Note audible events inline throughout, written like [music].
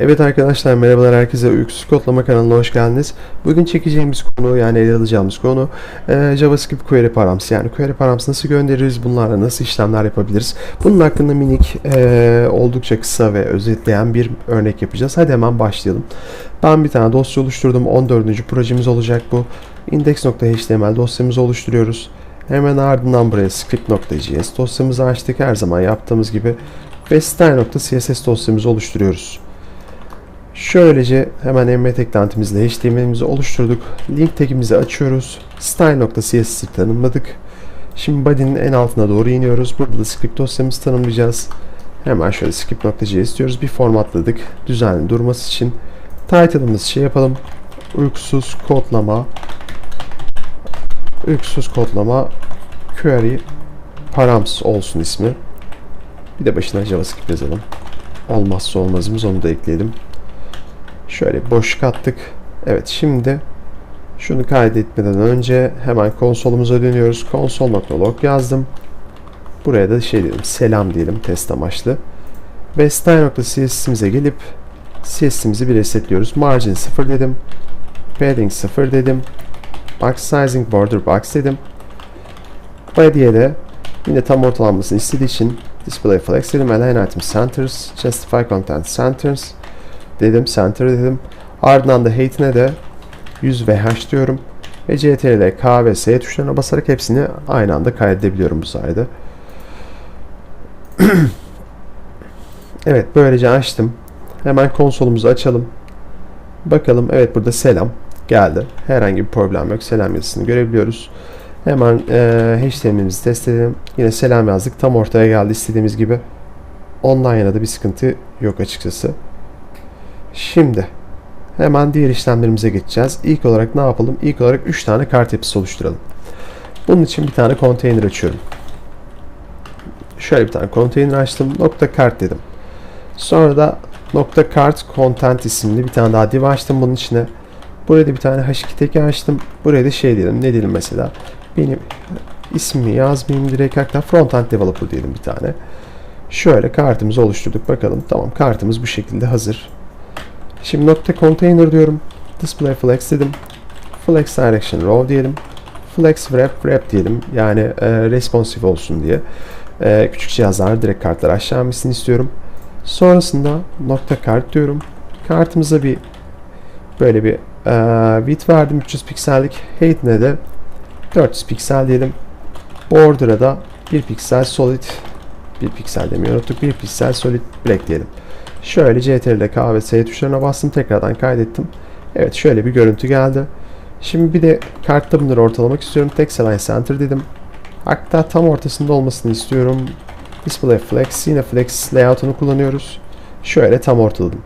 Evet arkadaşlar merhabalar herkese Uykusuz Kodlama kanalına hoş geldiniz. Bugün çekeceğimiz konu yani ele alacağımız konu e, JavaScript query params. Yani query params nasıl göndeririz, bunlarla nasıl işlemler yapabiliriz. Bunun hakkında minik e, oldukça kısa ve özetleyen bir örnek yapacağız. Hadi hemen başlayalım. Ben bir tane dosya oluşturdum. 14. projemiz olacak bu. index.html dosyamızı oluşturuyoruz. Hemen ardından buraya script.js dosyamızı açtık. Her zaman yaptığımız gibi ve style.css dosyamızı oluşturuyoruz. Şöylece hemen emmet eklentimizle HTML'imizi oluşturduk. Link tagimizi açıyoruz. Style.cs'i tanımladık. Şimdi body'nin en altına doğru iniyoruz. Burada da script dosyamızı tanımlayacağız. Hemen şöyle script.js diyoruz. Bir formatladık. Düzenli durması için. Title'ımız şey yapalım. Uykusuz kodlama uykusuz kodlama query params olsun ismi. Bir de başına JavaScript yazalım. Olmazsa olmazımız onu da ekleyelim. Şöyle boş kattık. Evet şimdi şunu kaydetmeden önce hemen konsolumuza dönüyoruz. Console.log yazdım. Buraya da şey diyelim selam diyelim test amaçlı. Ve style.cs'imize gelip CS'imizi bir resetliyoruz. Margin 0 dedim. Padding 0 dedim. Box sizing border box dedim. Body'ye de yine tam ortalanmasını istediği için display flex dedim. Align item centers. Justify content centers dedim. Center dedim. Ardından da height'ine de 100 VH diyorum. Ve CTRL K ve S tuşlarına basarak hepsini aynı anda kaydedebiliyorum bu sayede. [clears throat] evet böylece açtım. Hemen konsolumuzu açalım. Bakalım evet burada selam geldi. Herhangi bir problem yok. Selam yazısını görebiliyoruz. Hemen e, HTML'imizi test edelim. Yine selam yazdık. Tam ortaya geldi istediğimiz gibi. Ondan da bir sıkıntı yok açıkçası. Şimdi hemen diğer işlemlerimize geçeceğiz. İlk olarak ne yapalım? İlk olarak 3 tane kart yapısı oluşturalım. Bunun için bir tane konteyner açıyorum. Şöyle bir tane konteyner açtım. Nokta kart dedim. Sonra da nokta kart content isimli bir tane daha div açtım bunun içine. Buraya da bir tane h2 teki açtım. Buraya da şey diyelim. Ne diyelim mesela? Benim ismimi yazmayayım direkt hatta frontend developer diyelim bir tane. Şöyle kartımızı oluşturduk. Bakalım. Tamam kartımız bu şekilde hazır. Şimdi nokta container diyorum. Display flex dedim. Flex direction row diyelim. Flex wrap wrap diyelim. Yani e, responsive olsun diye. E, küçük cihazlar direkt kartlar aşağı inmesini istiyorum. Sonrasında nokta kart diyorum. Kartımıza bir böyle bir e, width verdim 300 piksellik. Height'ine de 400 piksel diyelim. Border'a da 1 piksel solid 1 piksel demeyi unuttuk. 1 piksel solid black diyelim. Şöyle CTRL K ve S tuşlarına bastım. Tekrardan kaydettim. Evet şöyle bir görüntü geldi. Şimdi bir de kartta bunları ortalamak istiyorum. Text Align Center dedim. Hatta tam ortasında olmasını istiyorum. Display Flex. Yine Flex layout'unu kullanıyoruz. Şöyle tam ortaladım.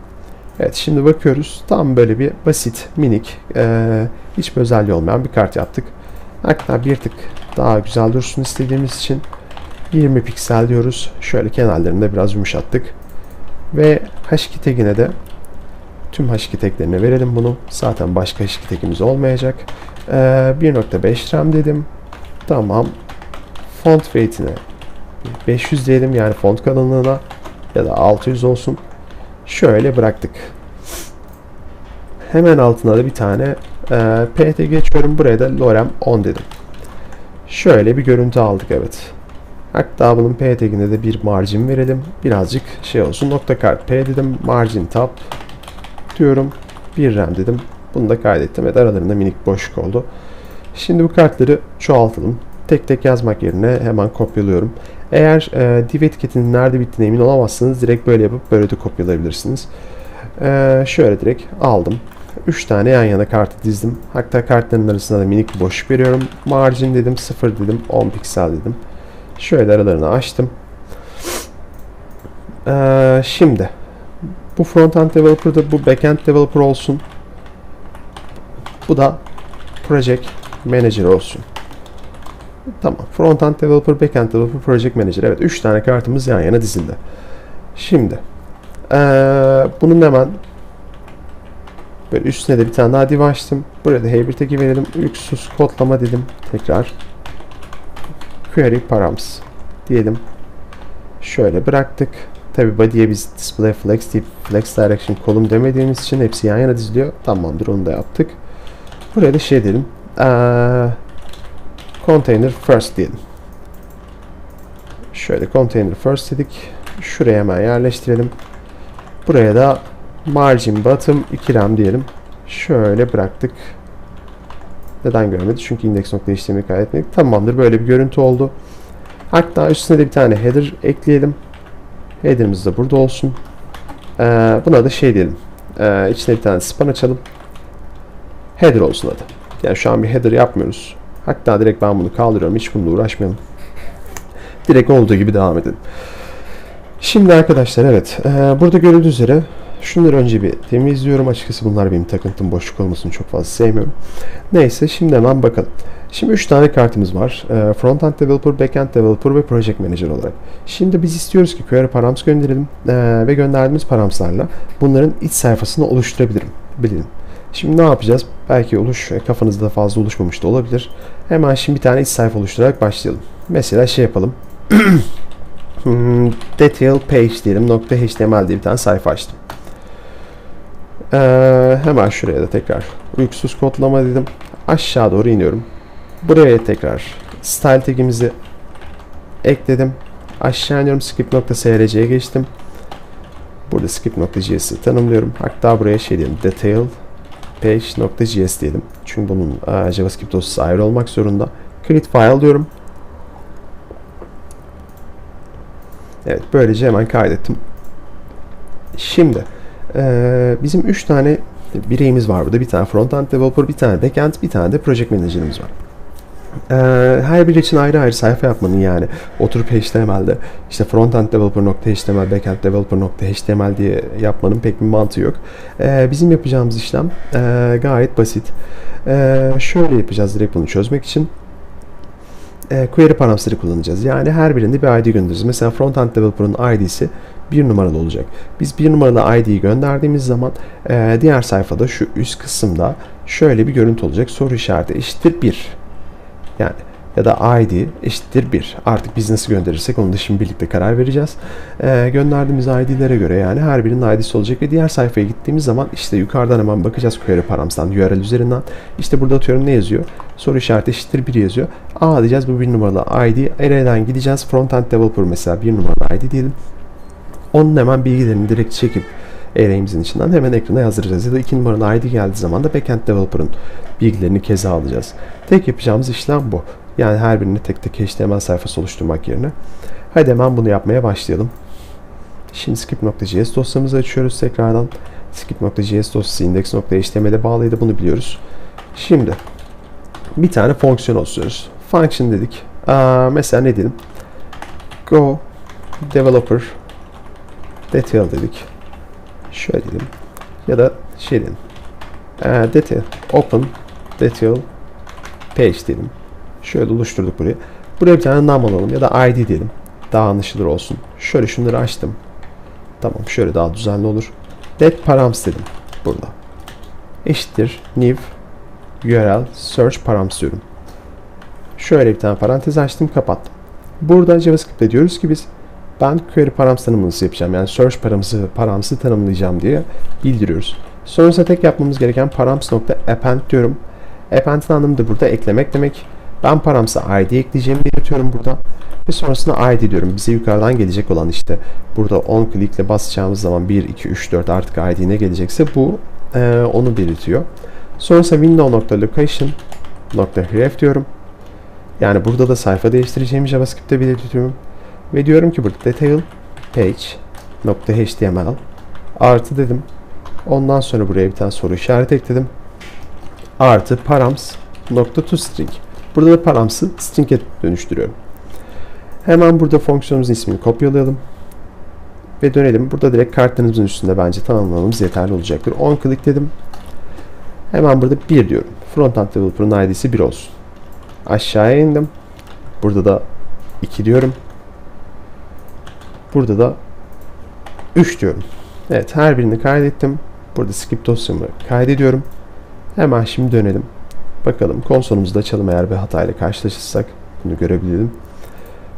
Evet şimdi bakıyoruz. Tam böyle bir basit, minik, ee, hiçbir özelliği olmayan bir kart yaptık. Hatta bir tık daha güzel dursun istediğimiz için 20 piksel diyoruz. Şöyle kenarlarını da biraz yumuşattık. Ve H2 tagine de tüm H2 taglerine verelim bunu. Zaten başka H2 tagimiz olmayacak. Ee, 1.5 RAM dedim. Tamam. Font weight'ine 500 diyelim yani font kalınlığına ya da 600 olsun. Şöyle bıraktık. Hemen altına da bir tane e, PT geçiyorum. Buraya da lorem 10 dedim. Şöyle bir görüntü aldık evet. Hatta bunun P tagine de bir margin verelim. Birazcık şey olsun. Nokta kart P dedim. Margin tab diyorum. Bir RAM dedim. Bunu da kaydettim. Evet aralarında minik boşluk oldu. Şimdi bu kartları çoğaltalım. Tek tek yazmak yerine hemen kopyalıyorum. Eğer e, div etiketinin nerede bittiğine emin olamazsanız direkt böyle yapıp böyle de kopyalayabilirsiniz. E, şöyle direkt aldım. 3 tane yan yana kartı dizdim. Hatta kartların arasında da minik bir boşluk veriyorum. Margin dedim 0 dedim 10 piksel dedim. Şöyle aralarını açtım. Ee, şimdi bu frontend developer'da bu backend developer olsun. Bu da project manager olsun. Tamam. Frontend developer, backend developer, project manager. Evet 3 tane kartımız yan yana dizildi. Şimdi ee, bunun hemen böyle üstüne de bir tane daha div açtım. Buraya da h1 tagi verelim. Lüksüz kodlama dedim. Tekrar query params diyelim. Şöyle bıraktık. Tabi body'ye biz display flex deyip flex direction column demediğimiz için hepsi yan yana diziliyor. Tamamdır onu da yaptık. Buraya da şey diyelim. Ee, container first diyelim. Şöyle container first dedik. Şuraya hemen yerleştirelim. Buraya da margin bottom 2 rem diyelim. Şöyle bıraktık. Neden görmedi? Çünkü index nokta işlemi kaydetmedik. Tamamdır. Böyle bir görüntü oldu. Hatta üstüne de bir tane header ekleyelim. Header'ımız da burada olsun. Ee, buna da şey diyelim. Ee, içine bir tane span açalım. Header olsun adı. Yani şu an bir header yapmıyoruz. Hatta direkt ben bunu kaldırıyorum. Hiç bununla uğraşmayalım. Direkt olduğu gibi devam edelim. Şimdi arkadaşlar evet. E, burada görüldüğü üzere şunları önce bir temizliyorum. Açıkçası bunlar benim takıntım. Boşluk olmasını çok fazla sevmiyorum. Neyse şimdi hemen bakalım. Şimdi 3 tane kartımız var. E, Frontend Developer, Backend Developer ve Project Manager olarak. Şimdi biz istiyoruz ki query params gönderelim e, ve gönderdiğimiz paramslarla bunların iç sayfasını oluşturabilirim. Bilelim. Şimdi ne yapacağız? Belki oluş kafanızda fazla oluşmamış da olabilir. Hemen şimdi bir tane iç sayfa oluşturarak başlayalım. Mesela şey yapalım. [clears throat] Hmm, detail page diyelim. .html diye bir tane sayfa açtım. Ee, hemen şuraya da tekrar uykusuz kodlama dedim. Aşağı doğru iniyorum. Buraya tekrar style tagimizi ekledim. Aşağı iniyorum. script.src'ye geçtim. Burada script.js'i tanımlıyorum. Hatta buraya şey diyelim. Detail page.js diyelim. Çünkü bunun e, JavaScript dosyası ayrı olmak zorunda. Create file diyorum. Evet böylece hemen kaydettim. Şimdi e, bizim 3 tane bireyimiz var burada. Bir tane frontend developer, bir tane backend, bir tane de project manager'ımız var. Ee, her biri için ayrı ayrı sayfa yapmanın yani oturup HTML'de işte frontend developer.html, backend developer.html diye yapmanın pek bir mantığı yok. Ee, bizim yapacağımız işlem e, gayet basit. Ee, şöyle yapacağız direkt bunu çözmek için query parametre kullanacağız. Yani her birinde bir ID göndereceğiz. Mesela frontend developer'ın ID'si bir numaralı olacak. Biz bir numaralı ID'yi gönderdiğimiz zaman e, diğer sayfada şu üst kısımda şöyle bir görüntü olacak. Soru işareti eşittir 1. Yani ya da ID eşittir 1. Artık biz nasıl gönderirsek onu da şimdi birlikte karar vereceğiz. Ee, gönderdiğimiz ID'lere göre yani her birinin ID'si olacak ve diğer sayfaya gittiğimiz zaman işte yukarıdan hemen bakacağız query params'tan URL üzerinden. İşte burada atıyorum ne yazıyor? Soru işareti eşittir 1 yazıyor. A diyeceğiz bu bir numaralı ID. Array'den gideceğiz. Frontend developer mesela bir numaralı ID diyelim. Onun hemen bilgilerini direkt çekip array'imizin içinden hemen ekrana yazdıracağız. Ya da 2 numaralı ID geldiği zaman da backend developer'ın bilgilerini keza alacağız. Tek yapacağımız işlem bu. Yani her birini tek tek HTML sayfası oluşturmak yerine. Hadi hemen bunu yapmaya başlayalım. Şimdi script.js dosyamızı açıyoruz tekrardan. Script.js dosyası index.html'e bağlıydı bunu biliyoruz. Şimdi bir tane fonksiyon oluşturuyoruz. Function dedik. Aa, mesela ne diyelim? Go developer detail dedik. Şöyle diyelim. Ya da şey diyelim. Ee, detail open detail page diyelim. Şöyle oluşturduk burayı. Buraya bir tane name alalım ya da id diyelim. Daha anlaşılır olsun. Şöyle şunları açtım. Tamam şöyle daha düzenli olur. That params dedim burada. Eşittir new URL search params diyorum. Şöyle bir tane parantez açtım kapattım. Burada JavaScript'te diyoruz ki biz ben query params tanımlaması yapacağım. Yani search paramsı, paramsı tanımlayacağım diye bildiriyoruz. Sonrasında tek yapmamız gereken params.append diyorum. Append'in anlamı da burada eklemek demek. Ben paramsa id ekleyeceğimi belirtiyorum burada. Ve sonrasında id diyorum. Bize yukarıdan gelecek olan işte burada 10 klikle basacağımız zaman 1, 2, 3, 4 artık id ne gelecekse bu e, onu belirtiyor. Sonrasında window.location.href diyorum. Yani burada da sayfa değiştireceğimi JavaScript'te belirtiyorum. Ve diyorum ki burada detail page.html artı dedim. Ondan sonra buraya bir tane soru işareti ekledim. Artı params nokta toString. Burada da paramsı string'e dönüştürüyorum. Hemen burada fonksiyonumuzun ismini kopyalayalım. Ve dönelim. Burada direkt kartlarımızın üstünde bence tamamlamamız yeterli olacaktır. 10 click dedim. Hemen burada 1 diyorum. Frontend Developer'ın ID'si 1 olsun. Aşağıya indim. Burada da 2 diyorum. Burada da 3 diyorum. Evet her birini kaydettim. Burada script dosyamı kaydediyorum. Hemen şimdi dönelim. Bakalım konsolumuzda açalım eğer bir hatayla karşılaşırsak bunu görebilelim.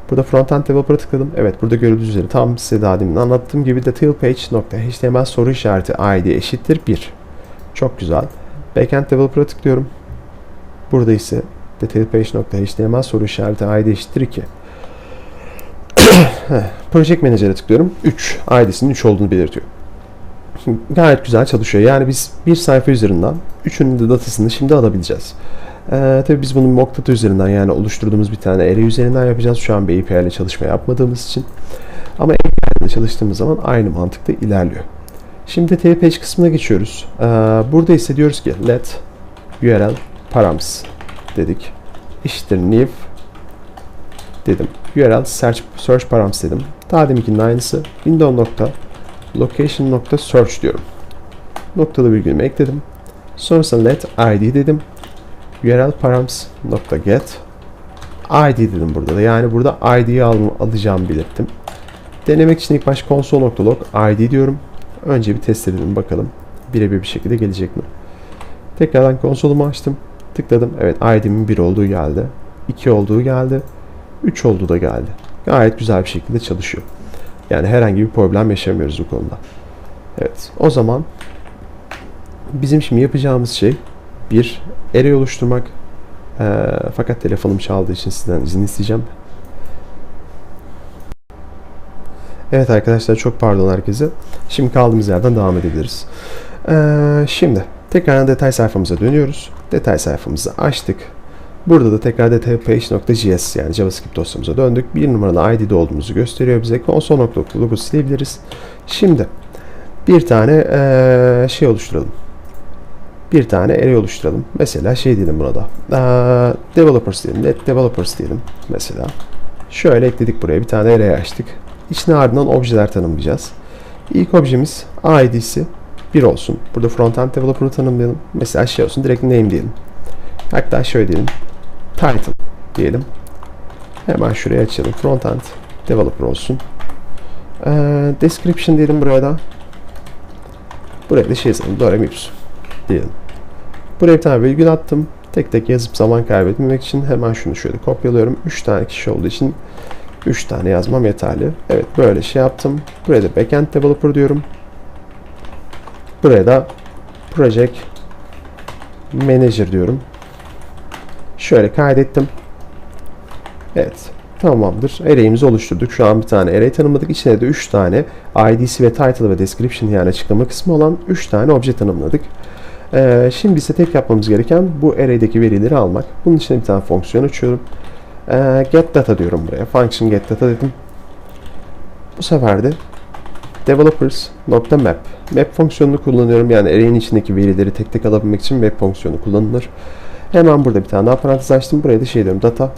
Burada frontend developer'a tıkladım. Evet burada görüldüğü üzere tam size daha demin anlattığım gibi detailpage.html soru işareti id eşittir 1. Çok güzel. Backend developer'a tıklıyorum. Burada ise detailpage.html soru işareti id eşittir 2. Project Manager'e tıklıyorum. 3. ID'sinin 3 olduğunu belirtiyor. [laughs] Gayet güzel çalışıyor. Yani biz bir sayfa üzerinden üçünün de datasını şimdi alabileceğiz. Ee, tabii biz bunu mock data üzerinden yani oluşturduğumuz bir tane array üzerinden yapacağız. Şu an bir API ile çalışma yapmadığımız için. Ama API ile çalıştığımız zaman aynı mantıkta ilerliyor. Şimdi TPage kısmına geçiyoruz. Ee, burada ise diyoruz ki let URL params dedik. Eşittir new dedim. URL search, search params dedim. Daha deminkinin aynısı. Window nokta location nokta search diyorum. Noktalı virgülümü ekledim. Sonrasında let id dedim. URL params nokta get id dedim burada da. Yani burada id'yi al, alacağımı belirttim. Denemek için ilk baş console.log id diyorum. Önce bir test edelim bakalım. Birebir bir şekilde gelecek mi? Tekrardan konsolumu açtım. Tıkladım. Evet id'imin 1 olduğu geldi. 2 olduğu geldi. 3 olduğu da geldi. Gayet güzel bir şekilde çalışıyor. Yani herhangi bir problem yaşamıyoruz bu konuda. Evet. O zaman bizim şimdi yapacağımız şey bir array oluşturmak. Ee, fakat telefonum çaldığı için sizden izin isteyeceğim. Evet arkadaşlar çok pardon herkese. Şimdi kaldığımız yerden devam edebiliriz. Ee, şimdi tekrar detay sayfamıza dönüyoruz. Detay sayfamızı açtık. Burada da tekrar detailpage.js yani JavaScript dosyamıza döndük. Bir numaralı ID'de olduğumuzu gösteriyor bize. Console.log'u silebiliriz. Şimdi bir tane ee, şey oluşturalım. Bir tane array oluşturalım. Mesela şey diyelim buna da. Ee, developers diyelim. Net developers diyelim mesela. Şöyle ekledik buraya. Bir tane array açtık. İçine ardından objeler tanımlayacağız. İlk objemiz id'si 1 olsun. Burada frontend developer'ı tanımlayalım. Mesela şey olsun. Direkt name diyelim. Hatta şöyle diyelim. Title diyelim. Hemen şuraya açalım. Frontend developer olsun. Ee, description diyelim buraya da. Buraya da şey yazalım. Dorem ipsum diyelim. Buraya bir tane virgül attım. Tek tek yazıp zaman kaybetmemek için hemen şunu şöyle kopyalıyorum. 3 tane kişi olduğu için 3 tane yazmam yeterli. Evet böyle şey yaptım. Buraya da backend developer diyorum. Buraya da project manager diyorum. Şöyle kaydettim. Evet. Tamamdır. Array'imizi oluşturduk. Şu an bir tane array tanımladık. İçine de 3 tane ID'si ve title ve description yani açıklama kısmı olan 3 tane obje tanımladık. Ee, şimdi ise tek yapmamız gereken bu array'deki verileri almak. Bunun için bir tane fonksiyon açıyorum. Ee, get data diyorum buraya. Function get data dedim. Bu sefer de developers.map map fonksiyonunu kullanıyorum. Yani array'in içindeki verileri tek tek alabilmek için map fonksiyonu kullanılır. Hemen burada bir tane daha parantez açtım. Buraya da şey diyorum data.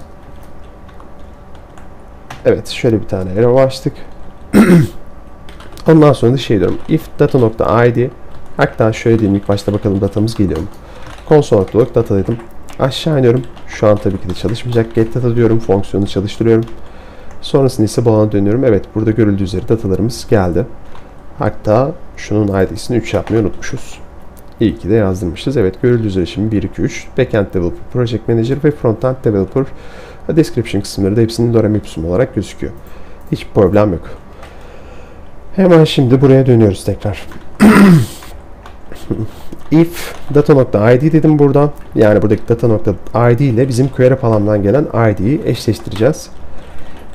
Evet şöyle bir tane array açtık. [clears throat] Ondan sonra da şey diyorum if data.id hatta şöyle diyeyim ilk başta bakalım datamız geliyor mu? Console.log data dedim. Aşağı iniyorum. Şu an tabii ki de çalışmayacak. Get data diyorum. Fonksiyonu çalıştırıyorum. Sonrasında ise bu dönüyorum. Evet burada görüldüğü üzere datalarımız geldi. Hatta şunun ID'sini 3 yapmayı unutmuşuz. İyi ki de yazdırmışız. Evet görüldüğü üzere şimdi 1, 2, 3 Backend Developer, Project Manager ve Frontend Developer Description kısımları da hepsinin lorem ipsum olarak gözüküyor. Hiç problem yok. Hemen şimdi buraya dönüyoruz tekrar. [coughs] if data.id dedim buradan. Yani buradaki data.id ile bizim query palamdan gelen id'yi eşleştireceğiz.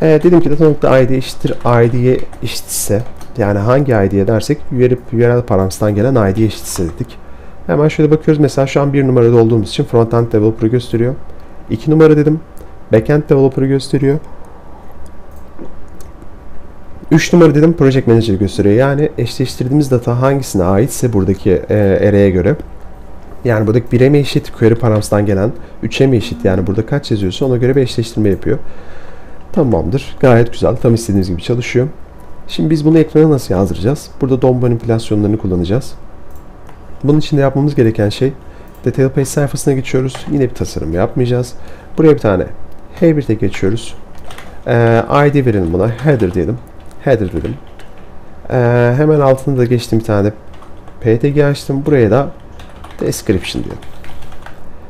Ee, dedim ki data.id eşittir id'ye eşitse yani hangi id'ye dersek URL, URL params'tan gelen id'ye eşitse dedik. Hemen şöyle bakıyoruz. Mesela şu an bir numarada olduğumuz için frontend developer'ı gösteriyor. 2 numara dedim. Backend developer'ı gösteriyor. 3 numara dedim Project Manager gösteriyor. Yani eşleştirdiğimiz data hangisine aitse buradaki e, array'e göre yani buradaki 1'e mi eşit query params'tan gelen 3'e mi eşit yani burada kaç yazıyorsa ona göre bir eşleştirme yapıyor. Tamamdır. Gayet güzel. Tam istediğimiz gibi çalışıyor. Şimdi biz bunu ekrana nasıl yazdıracağız? Burada DOM manipülasyonlarını kullanacağız. Bunun için de yapmamız gereken şey Detail Page sayfasına geçiyoruz. Yine bir tasarım yapmayacağız. Buraya bir tane H1 tek geçiyoruz. Ee, ID verelim buna. Header diyelim. Header dedim. Ee, hemen altında da geçtim bir tane PTG açtım. Buraya da description diyelim.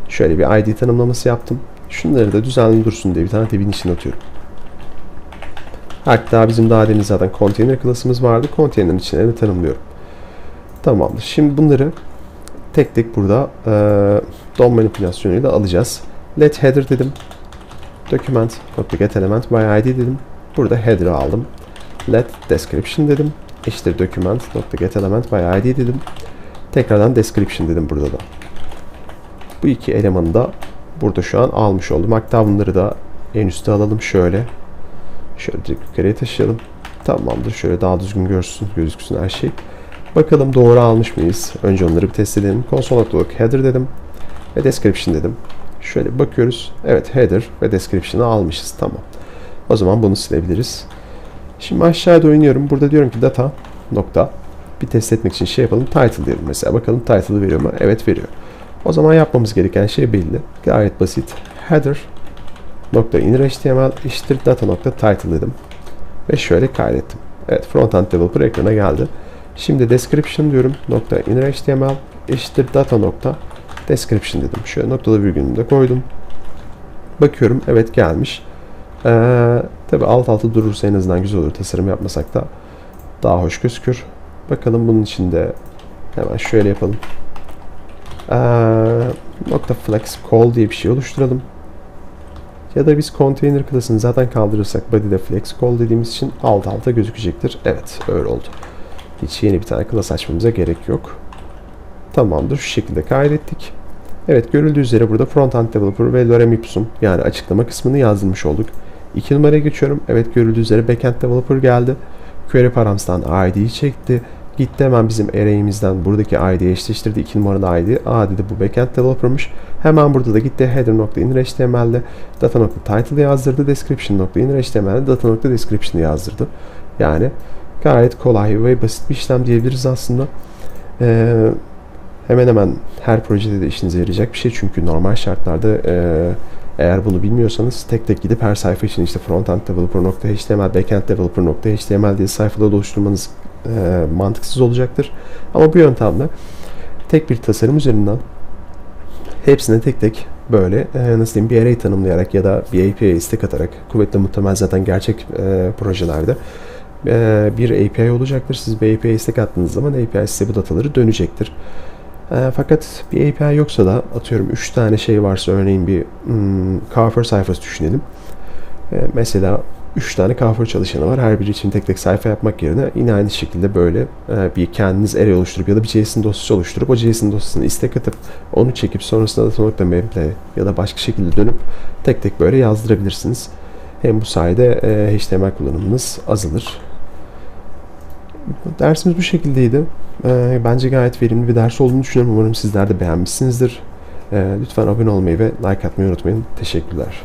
Şöyle bir ID tanımlaması yaptım. Şunları da düzenli dursun diye bir tane tabin içine atıyorum. Hatta bizim daha demin zaten container klasımız vardı. Container'ın içine tanımlıyorum. Tamamdır. Şimdi bunları tek tek burada e, DOM manipülasyonuyla alacağız. Let header dedim. Document get element by id dedim. Burada header'ı aldım. Let description dedim. İşte document get element by id dedim. Tekrardan description dedim burada da. Bu iki elemanı da burada şu an almış oldum. Hatta bunları da en üstte alalım şöyle. Şöyle direkt yukarıya taşıyalım. Tamamdır. Şöyle daha düzgün görsün, gözüksün her şey. Bakalım doğru almış mıyız? Önce onları bir test edelim. Console.log header dedim. Ve description dedim. Şöyle bakıyoruz. Evet header ve description'ı almışız. Tamam. O zaman bunu silebiliriz. Şimdi aşağıda oynuyorum. Burada diyorum ki data nokta bir test etmek için şey yapalım. Title diyelim mesela. Bakalım title'ı veriyor mu? Evet veriyor. O zaman yapmamız gereken şey belli. Gayet basit. Header nokta inner html eşittir data nokta title dedim. Ve şöyle kaydettim. Evet frontend developer ekrana geldi. Şimdi description diyorum. Nokta inner eşittir data nokta description dedim. Şöyle noktalı virgülünü de koydum. Bakıyorum evet gelmiş. Ee, Tabi alt alta durursa en azından güzel olur. Tasarım yapmasak da daha hoş gözükür. Bakalım bunun içinde hemen şöyle yapalım. Ee, nokta flex call diye bir şey oluşturalım. Ya da biz container klasını zaten kaldırırsak body'de flex call dediğimiz için alt alta gözükecektir. Evet öyle oldu. Hiç yeni bir tane klas açmamıza gerek yok. Tamamdır şu şekilde kaydettik. Evet görüldüğü üzere burada frontend developer ve lorem ipsum yani açıklama kısmını yazdırmış olduk. 2 numaraya geçiyorum. Evet görüldüğü üzere backend developer geldi. Query params'tan ID'yi çekti. Gitti hemen bizim array'imizden buradaki ID'yi eşleştirdi. 2 numaralı ID. Aa dedi bu backend developer'mış. Hemen burada da gitti header.inner.html'de data.title yazdırdı. Description.inner.html'de data.description'ı yazdırdı. Yani gayet kolay ve basit bir işlem diyebiliriz aslında. Ee, hemen hemen her projede de işinize yarayacak bir şey. Çünkü normal şartlarda e, eğer bunu bilmiyorsanız tek tek gidip her sayfa için işte frontend developer.html, backend developer.html diye sayfaları oluşturmanız e, mantıksız olacaktır. Ama bu yöntemle tek bir tasarım üzerinden hepsine tek tek böyle e, nasıl diyeyim bir array tanımlayarak ya da bir API istek atarak kuvvetle muhtemel zaten gerçek e, projelerde e, bir API olacaktır. Siz bir API istek attığınız zaman API size bu dataları dönecektir. E, fakat bir API yoksa da atıyorum 3 tane şey varsa örneğin bir hmm, Carrefour sayfası düşünelim. E, mesela 3 tane Carrefour çalışanı var. Her biri için tek tek sayfa yapmak yerine yine aynı şekilde böyle e, bir kendiniz array oluşturup ya da bir JSON dosyası oluşturup o JSON dosyasını istek atıp onu çekip sonrasında da nokta ya da başka şekilde dönüp tek tek böyle yazdırabilirsiniz. Hem bu sayede e, HTML kullanımınız azalır. Dersimiz bu şekildeydi. E, bence gayet verimli bir ders olduğunu düşünüyorum. Umarım sizler de beğenmişsinizdir. E, lütfen abone olmayı ve like atmayı unutmayın. Teşekkürler.